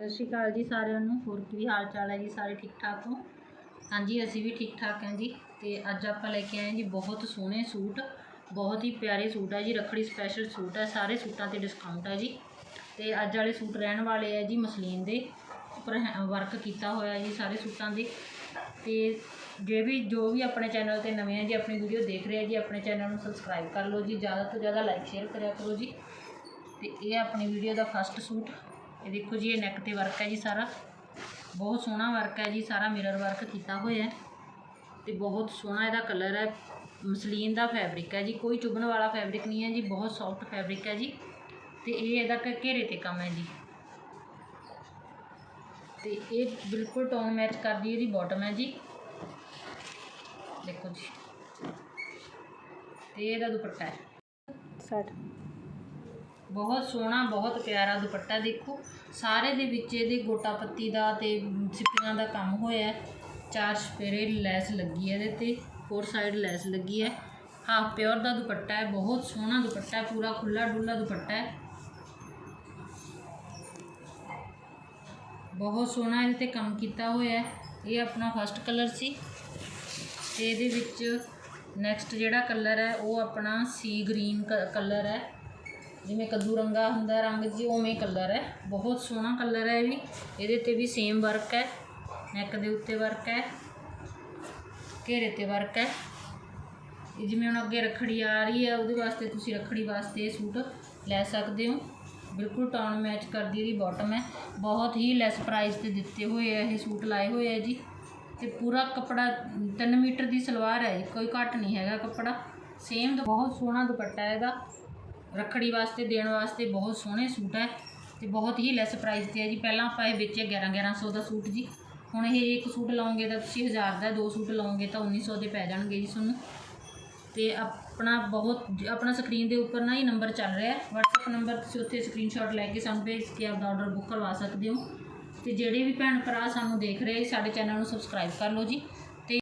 ਸਤਿ ਸ਼੍ਰੀ ਅਕਾਲ ਜੀ ਸਾਰਿਆਂ ਨੂੰ। ਹੋਰ ਕੀ ਹਾਲ ਚਾਲ ਹੈ ਜੀ? ਸਾਰੇ ਠੀਕ ਠਾਕ ਹੋ? ਹਾਂਜੀ, ਅਸੀਂ ਵੀ ਠੀਕ ਠਾਕ ਹਾਂ ਜੀ। ਤੇ ਅੱਜ ਆਪਾਂ ਲੈ ਕੇ ਆਏ ਹਾਂ ਜੀ ਬਹੁਤ ਸੋਹਣੇ ਸੂਟ। ਬਹੁਤ ਹੀ ਪਿਆਰੇ ਸੂਟ ਹੈ ਜੀ। ਰੱਖੜੀ ਸਪੈਸ਼ਲ ਸੂਟ ਹੈ। ਸਾਰੇ ਸੂਟਾਂ ਤੇ ਡਿਸਕਾਊਂਟ ਹੈ ਜੀ। ਤੇ ਅੱਜ ਵਾਲੇ ਸੂਟ ਰਹਿਣ ਵਾਲੇ ਹੈ ਜੀ ਮਸਲੀਨ ਦੇ। ਉੱਪਰ ਵਰਕ ਕੀਤਾ ਹੋਇਆ ਜੀ ਸਾਰੇ ਸੂਟਾਂ ਦੇ। ਤੇ ਜੇ ਵੀ, ਜੋ ਵੀ ਆਪਣੇ ਚੈਨਲ ਤੇ ਨਵੇਂ ਆ ਜੀ, ਆਪਣੀ ਵੀਡੀਓ ਦੇਖ ਰਹੇ ਆ ਜੀ, ਆਪਣੇ ਚੈਨਲ ਨੂੰ ਸਬਸਕ੍ਰਾਈਬ ਕਰ ਲਓ ਜੀ। ਜ਼ਿਆਦਾ ਤੋਂ ਜ਼ਿਆਦਾ ਲਾਈਕ ਸ਼ੇਅਰ ਕਰਿਆ ਕਰੋ ਜੀ। ਤੇ ਇਹ ਆਪਣੀ ਵੀਡੀਓ ਦਾ ਫਸਟ ਸੂਟ। ਇਹ ਦੇਖੋ ਜੀ, ਇਹ ਨੈਕ ਤੇ ਵਰਕ ਹੈ ਜੀ ਸਾਰਾ। ਬਹੁਤ ਸੋਹਣਾ ਵਰਕ ਹੈ ਜੀ, ਸਾਰਾ ਮਿਰਰ ਵਰਕ ਕੀਤਾ ਹੋਇਆ ਹੈ। ਤੇ ਬਹੁਤ ਸੋਹਣਾ ਇਹਦਾ ਕਲਰ ਹੈ। ਮਸਲੀਨ ਦਾ ਫੈਬਰਿਕ ਹੈ ਜੀ, ਕੋਈ ਚੁਭਣ ਵਾਲਾ ਫੈਬਰਿਕ ਨਹੀਂ ਹੈ ਜੀ, ਬਹੁਤ ਸੌਫਟ ਫੈਬਰਿਕ ਹੈ ਜੀ। ਤੇ ਇਹ ਇਹਦਾ ਕ- ਘੇਰੇ ਤੇ ਕੰਮ ਹੈ ਜੀ। ਤੇ ਇਹ ਬਿਲਕੁਲ ਟੋਨ ਮੈਚ ਕਰਦੀ ਇਹਦੀ ਬਾਟਮ ਹੈ ਜੀ। ਦੇਖੋ ਜੀ। ਤੇ ਇਹਦਾ ਦੁਪੱਟਾ ਹੈ। ਸੱਠ ਬਹੁਤ ਸੋਹਣਾ, ਬਹੁਤ ਪਿਆਰਾ ਦੁਪੱਟਾ ਦੇਖੋ। ਸਾਰੇ ਦੇ ਵਿੱਚ ਇਹਦੇ ਗੋਟਾ ਪੱਤੀ ਦਾ ਤੇ ਸਿੱਪੀਆਂ ਦਾ ਕੰਮ ਹੋਇਆ ਚਾਰ ਸਪੇਰੇ ਲੈਸ ਲੱਗੀ ਹੈ ਇਹਦੇ ਤੇ ਫੋਰ ਸਾਈਡ ਲੈਸ ਲੱਗੀ ਹੈ। ਹਾਫ ਪਿਓਰ ਦਾ ਦੁਪੱਟਾ ਹੈ, ਬਹੁਤ ਸੋਹਣਾ ਦੁਪੱਟਾ ਹੈ, ਪੂਰਾ ਖੁੱਲਾ ਡੁੱਲਾ ਦੁਪੱਟਾ ਹੈ। ਬਹੁਤ ਸੋਹਣਾ ਇਹਦੇ ਤੇ ਕੰਮ ਕੀਤਾ ਹੋਇਆ ਹੈ। ਇਹ ਆਪਣਾ ਫਸਟ ਕਲਰ ਸੀ। ਤੇ ਇਹਦੇ ਵਿੱਚ ਨੈਕਸਟ ਜਿਹੜਾ ਕਲਰ ਹੈ, ਉਹ ਆਪਣਾ ਸੀ ਗ੍ਰੀਨ ਕਲਰ ਹੈ। ਜਿਵੇਂ ਕੱਦੂ ਰੰਗਾ ਹੁੰਦਾ, ਰੰਗ ਜੀ ਉਵੇਂ ਕਲਰ ਹੈ। ਬਹੁਤ ਸੋਹਣਾ ਕਲਰ ਹੈ ਇਹ ਵੀ। ਇਹਦੇ ਤੇ ਵੀ ਸੇਮ ਵਰਕ ਹੈ। ਨੈਕ ਦੇ ਉੱਤੇ ਵਰਕ ਹੈ। ਘੇਰੇ ਤੇ ਵਰਕ ਹੈ। ਇਹ ਜਿਵੇਂ ਹੁਣ ਅੱਗੇ ਰੱਖੜੀ ਆ ਰਹੀ ਹੈ, ਉਹਦੇ ਵਾਸਤੇ ਤੁਸੀਂ ਰੱਖੜੀ ਵਾਸਤੇ ਇਹ ਸੂਟ ਲੈ ਸਕਦੇ ਹੋ। ਬਿਲਕੁਲ ਟਾਊਨ ਮੈਚ ਕਰਦੀ ਇਹਦੀ ਬਾਟਮ ਹੈ। ਬਹੁਤ ਹੀ ਲੈਸ ਪ੍ਰਾਈਸ ਤੇ ਦਿੱਤੇ ਹੋਏ ਆ ਇਹ ਸੂਟ, ਲਾਏ ਹੋਏ ਆ ਜੀ। ਤੇ ਪੂਰਾ ਕੱਪੜਾ 3 ਮੀਟਰ ਦੀ ਸਲਵਾਰ ਹੈ ਜੀ, ਕੋਈ ਘੱਟ ਨਹੀਂ ਹੈਗਾ ਕੱਪੜਾ। ਸੇਮ ਬਹੁਤ ਸੋਹਣਾ ਦੁਪੱਟਾ ਹੈ ਇਹਦਾ। ਰੱਖੜੀ ਵਾਸਤੇ, ਦੇਣ ਵਾਸਤੇ ਬਹੁਤ ਸੋਹਣੇ ਸੂਟ ਹੈ ਤੇ ਬਹੁਤ ਹੀ ਲੈਸ ਪ੍ਰਾਈਸ ਤੇ ਹੈ ਜੀ। ਪਹਿਲਾਂ ਆਪਾਂ ਇਹ ਵੇਚਿਆ 11 1100 ਦਾ ਸੂਟ ਜੀ। ਹੁਣ ਇਹ ਇੱਕ ਸੂਟ ਲਓਗੇ ਤਾਂ ਤੁਸੀਂ 1000 ਦਾ, ਦੋ ਸੂਟ ਲਓਗੇ ਤਾਂ 1900 ਦੇ ਪੈ ਜਾਣਗੇ ਜੀ ਤੁਹਾਨੂੰ। ਤੇ ਆਪਣਾ ਬਹੁਤ, ਆਪਣਾ ਸਕਰੀਨ ਦੇ ਉੱਪਰ ਨਾ ਹੀ ਨੰਬਰ ਚੱਲ ਰਿਹਾ ਹੈ। WhatsApp ਨੰਬਰ ਤੁਸੀਂ ਉੱਥੇ ਸਕਰੀਨਸ਼ਾਟ ਲੈ ਕੇ ਸਾਨੂੰ ਭੇਜ ਕੇ ਆਪਦਾ ਆਰਡਰ ਬੁੱਕ ਕਰਵਾ ਸਕਦੇ ਹੋ। ਤੇ ਜਿਹੜੇ ਵੀ ਭੈਣ ਭਰਾ ਸਾਨੂੰ ਦੇਖ ਰਹੇ, ਸਾਡੇ ਚੈਨਲ ਨੂੰ ਸਬਸਕ੍ਰਾਈਬ ਕਰ ਲਓ ਜੀ।